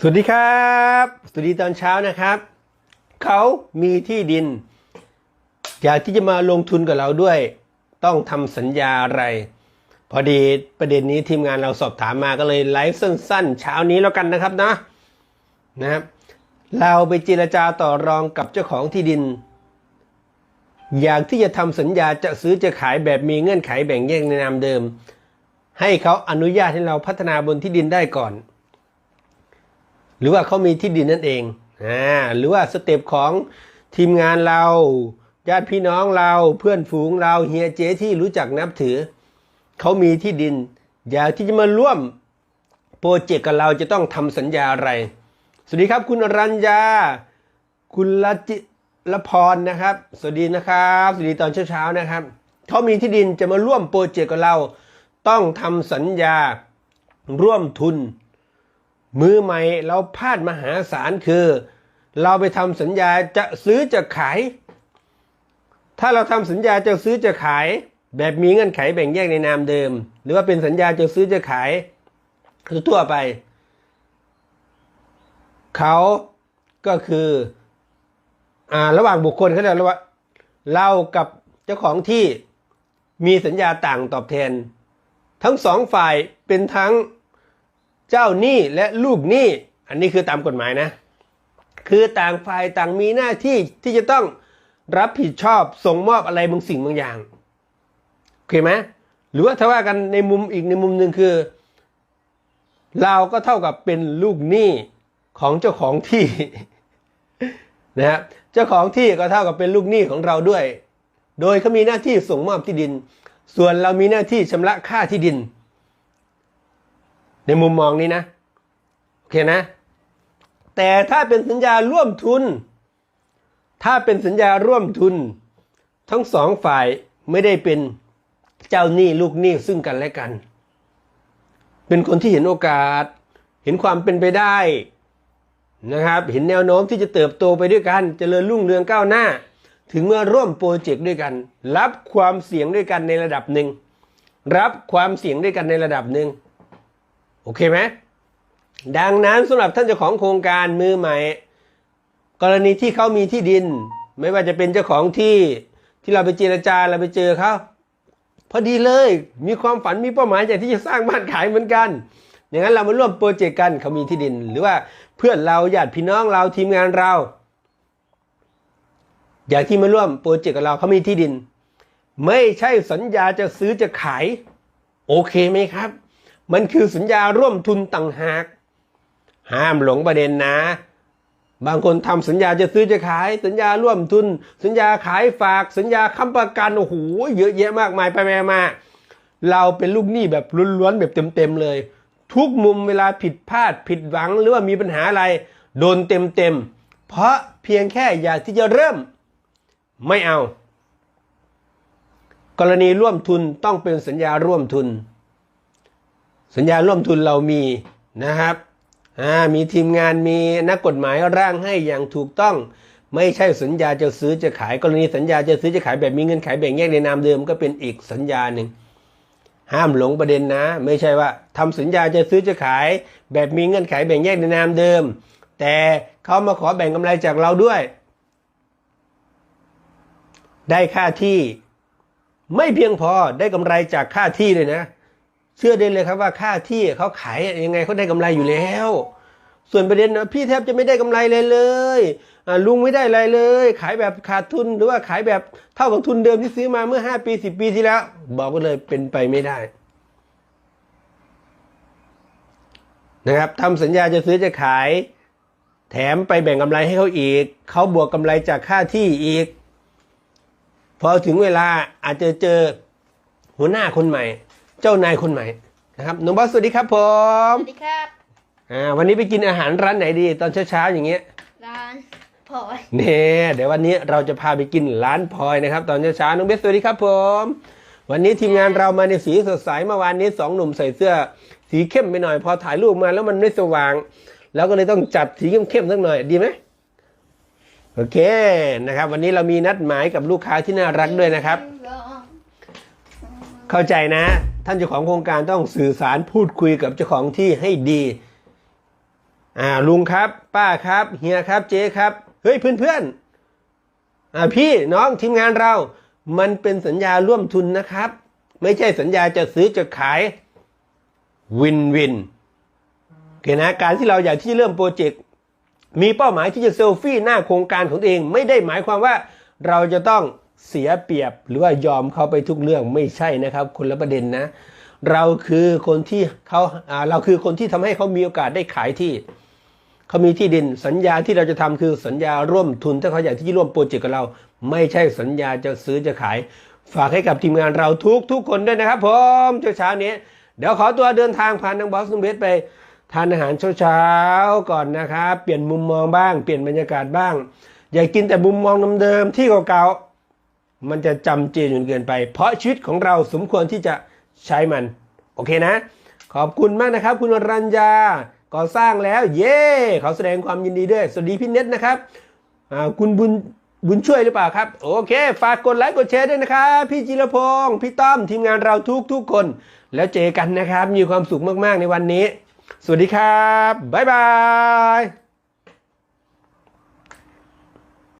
สวัสดีครับ สวัสดีตอนเช้านะครับ เขามีที่ดิน อยากที่จะมาลงทุนกับเราด้วย ต้องทำสัญญาอะไร พอดีประเด็นนี้ทีมงานเราสอบถามมาก็เลยไลฟ์สั้นๆ เช้านี้แล้วกันนะครับนะนะครับ เราไปเจรจาต่อรองกับเจ้าของที่ดิน อยากที่จะทำสัญญาจะซื้อจะขายแบบมีเงื่อนไขแบ่งแยกในนามเดิม ให้เขาอนุญาตให้เราพัฒนาบนที่ดินได้ก่อน หรือว่าเขามีที่ดินนั่นเองอ่าหรือว่าสเต็ปของทีมงานเรา ญาติพี่น้องเราเพื่อนฝูงเราเฮียเจ๊ที่รู้จักนับถือ เขามีที่ดิน อยากที่จะมาร่วมโปรเจกต์กับเราจะต้องทำสัญญาอะไร สวัสดีครับ คุณรัญญา คุณละจิละพรนะครับ สวัสดีนะครับ สวัสดีตอนเช้าๆนะครับ เขามีที่ดินจะมาร่วมโปรเจกต์กับเรา ต้องทำสัญญาร่วมทุน มือใหม่เราพลาดมหาศาลคือ เราไปทำสัญญาจะซื้อจะขาย ถ้าเราทำสัญญาจะซื้อจะขาย แบบมีเงื่อนไขแบ่งแยกในนามเดิม หรือว่าเป็นสัญญาจะซื้อจะขายทั่วไป เขาก็คืออ่าระหว่างบุคคลเขาเรียกว่าเรากับเจ้าของที่มีสัญญาต่างตอบแทน ทั้งสองฝ่ายเป็นทั้ง เจ้าหนี้และลูกหนี้ อันนี้คือตามกฎหมายนะ คือต่างฝ่ายต่างมีหน้าที่ที่จะต้องรับผิดชอบส่งมอบอะไรบางสิ่งบางอย่างโอเคไหมหรือว่าถ้าว่ากันในมุมอีกในมุมหนึ่งคือ เราก็เท่ากับเป็นลูกหนี้ของเจ้าของที่นะฮะเจ้าของที่ก็เท่ากับเป็นลูกหนี้ของเราด้วย โดยเขามีหน้าที่ส่งมอบที่ดิน ส่วนเรามีหน้าที่ชำระค่าที่ดิน ในมุมมองนี้นะ โอเคนะ แต่ถ้าเป็นสัญญาร่วมทุน ถ้าเป็นสัญญาร่วมทุน ทั้งสองฝ่ายไม่ได้เป็นเจ้าหนี้ลูกหนี้ซึ่งกันและกัน เป็นคนที่เห็นโอกาส เห็นความเป็นไปได้นะครับ เห็นแนวโน้มที่จะเติบโตไปด้วยกันจเจริญรุ่งเรืองก้าวหน้า ถึงเมื่อร่วมโปรเจกต์ด้วยกัน รับความเสี่ยงด้วยกันในระดับหนึ่ง รับความเสี่ยงด้วยกันในระดับหนึ่ง โอเคไหมดังนั้นสำหรับท่านเจ้าของโครงการมือใหม่ กรณีที่เขามีที่ดิน ไม่ว่าจะเป็นเจ้าของที่ที่เราไปเจรจาเราไปเจอเขาพอดีเลยมีความฝันมีเป้าหมายอยากที่จะสร้างบ้านขายเหมือนกัน อย่างนั้นเรามาร่วมโปรเจกต์กันเขามีที่ดิน หรือว่าเพื่อนเราญาติพี่น้องเราทีมงานเรา อยากที่มาร่วมโปรเจกต์กับเราเขามีที่ดิน ไม่ใช่สัญญาจะซื้อจะขาย โอเคไหมครับ มันคือสัญญาร่วมทุนต่างหาก ห้ามหลงประเด็นนะ บางคนทำสัญญาจะซื้อจะขาย สัญญาร่วมทุน สัญญาขายฝากสัญญาค้ำประกันโอ้โหเยอะแยะมากมายไปไปมาเราเป็นลูกหนี้แบบล้วนๆแบบเต็มๆเลย ทุกมุมเวลาผิดพลาดผิดหวังหรือว่ามีปัญหาอะไร โดนเต็มๆเพราะเพียงแค่อยากที่จะเริ่ม ไม่เอา กรณีร่วมทุนต้องเป็นสัญญาร่วมทุน สัญญาร่วมทุนเรามีนะครับมีทีมงานมีนักกฎหมายร่างให้อย่างถูกต้อง ไม่ใช่สัญญาจะซื้อจะขายกรณีสัญญาจะซื้อจะขายแบบมีเงินขายแบ่งแยกในนามเดิมก็เป็นอีกสัญญาหนึ่งห้ามหลงประเด็นนะ ไม่ใช่ว่าทำสัญญาจะซื้อจะขาย แบบมีเงื่อนไขแบ่งแยกในนามเดิม แต่เขามาขอแบ่งกำไรจากเราด้วย ได้ค่าที่ ไม่เพียงพอได้กำไรจากค่าที่เลยนะ เชื่อได้เลยครับว่าค่าที่เขาขายยังไงเขาได้กำไรอยู่แล้ว ส่วนประเด็นนะพี่แทบจะไม่ได้กำไรเลยเลยลุงไม่ได้อะไรเลย ขายแบบขาดทุนหรือว่าขายแบบเท่ากับทุนเดิมที่ซื้อมาเมื่อ 5 ปี 10 ปีที่แล้ว บอกก็เลยเป็นไปไม่ได้นะครับทำสัญญาจะซื้อจะขาย แถมไปแบ่งกำไรให้เขาอีก เขาบวกกำไรจากค่าที่อีก พอถึงเวลาอาจจะเจอหัวหน้าคนใหม่ เจ้านายคนใหม่นะครับน้องบอสสวัสดีครับผมสวัสดีครับ อ่าวันนี้ไปกินอาหารร้านไหนดี ตอนเช้าๆอย่างเงี้ยร้านพลอยเนี่ยเดี๋ยววันนี้เราจะพาไปกินร้านพลอยนะครับ ตอนเช้าๆน้องเบสสวัสดีครับผม วันนี้ทีมงานเรามาในสีสดใสเมื่อวานนี้สองหนุ่มใส่เสื้อ สีเข้มไปหน่อย พอถ่ายรูปมาแล้วมันไม่สว่าง แล้วก็เลยต้องจัดสีเข้มๆสักหน่อยดีไหมโอเคนะครับ วันนี้เรามีนัดหมายกับลูกค้าที่น่ารักด้วยนะครับ เข้าใจนะ ท่านเจ้าของโครงการต้องสื่อสารพูดคุยกับเจ้าของที่ให้ดีอ่าลุงครับ ป้าครับเฮียครับเจ๊ครับเฮ้ยเพื่อนเพื่อนอ่าพี่น้องทีมงานเรา มันเป็นสัญญาร่วมทุนนะครับ ไม่ใช่สัญญาจะซื้อจะขายวินวินโอเคนะการที่เราอยากที่จะเริ่มโปรเจกต์มีเป้าหมายที่จะเซลฟี่หน้าโครงการของตัวเอง ไม่ได้หมายความว่าเราจะต้อง เสียเปรียบหรือว่ายอมเขาไปทุกเรื่องไม่ใช่นะครับ คนละประเด็นนะ เราคือคนที่เขาเราคือคนที่ทำให้เขามีโอกาสได้ขายที่เขามีที่ดินสัญญาที่เราจะทำคือสัญญาร่วมทุนถ้าเขาอยากที่ร่วมโปรเจกต์กับเรา ไม่ใช่สัญญาจะซื้อจะขาย ฝากให้กับทีมงานเราทุกทุกคนด้วยนะครับผมเช้าเช้านี้ เดี๋ยวขอตัวเดินทางผ่านทางบอสนุ่มเบสไปทานอาหารเช้าเช้าๆก่อนนะครับ เปลี่ยนมุมมองบ้าง เปลี่ยนบรรยากาศบ้าง อย่ากินแต่มุมมองเดิมๆที่เก่าๆ มันจะจำเจจนเกินไป เพราะชีวิตของเราสมควรที่จะใช้มัน โอเคนะ ขอบคุณมากนะครับ คุณวรัญญาก่อสร้างแล้ว เย้เขาแสดงความยินดีด้วย สวัสดีพี่เน็ตนะครับคุณบุญบุญช่วยหรือเปล่าครับ โอเค ฝากกดไลค์กดแชร์ด้วยนะครับ พี่จิรพงศ์พี่ต้อมทีมงานเราทุกทุกคน แล้วเจอกันนะครับ มีความสุขมากๆในวันนี้ สวัสดีครับ บ๊ายบาย